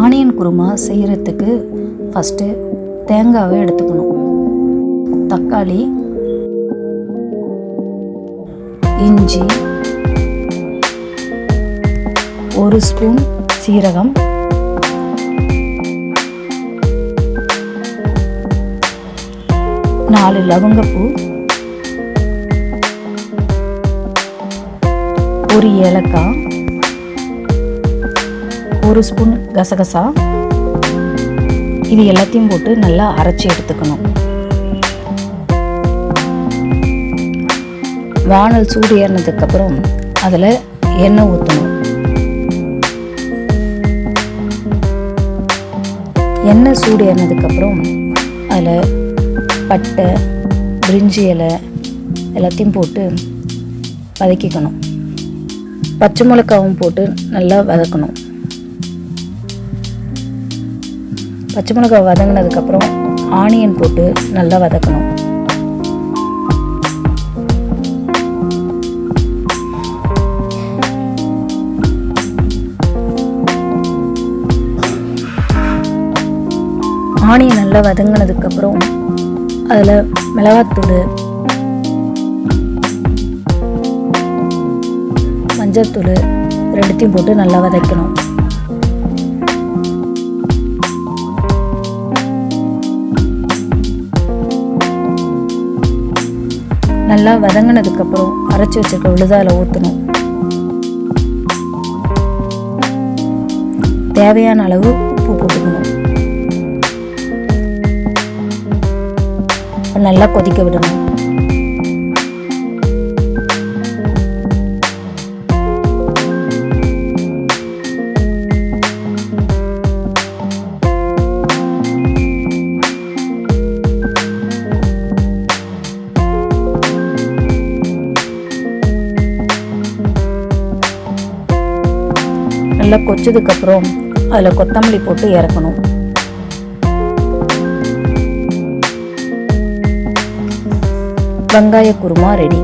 Onion kurma செய்கிறதுக்கு first தேங்காவை எடுத்துக்கணும். தக்காளி இஞ்சி ஒரு ஸ்பூன் சீரகம் நாலு லவங்கப்பூ ஒரு ஏலக்காய் ஒரு ஸ்பூன் கசகசா. இது எல்லாத்தையும் போட்டு நல்லா அரைச்சி எடுத்துக்கணும். வானல் சூடு ஏறினதுக்கப்புறம் அதில் எண்ணெய் ஊற்றணும் எண்ணெய் சூடு ஏறினதுக்கப்புறம் அதில் பட்டை பிரிஞ்சி இலை எல்லாத்தையும் போட்டு வதக்கிக்கணும். பச்சை மிளகாவும் போட்டு நல்லா வதக்கணும். பச்சை மிளகாய் வதங்கினதுக்கப்புறம் ஆனியன் போட்டு நல்லா வதக்கணும். ஆனியன் நல்லா வதங்கினதுக்கப்புறம் அதில் மிளகாத்தூள் மஞ்சத்தூள் ரெண்டுத்தையும் போட்டு நல்லா வதக்கணும். நல்லா வதங்கினதுக்கப்புறம் அரைச்சி வச்சிருக்க விழுதால ஊற்றணும் தேவையான அளவு உப்பு போட்டுக்கணும். நல்லா கொதிக்க விடணும். நல்லா கொச்சதுக்கப்புறம் அதில் கொத்தமல்லி போட்டு இறக்கணும். வெங்காய குருமா ரெடி.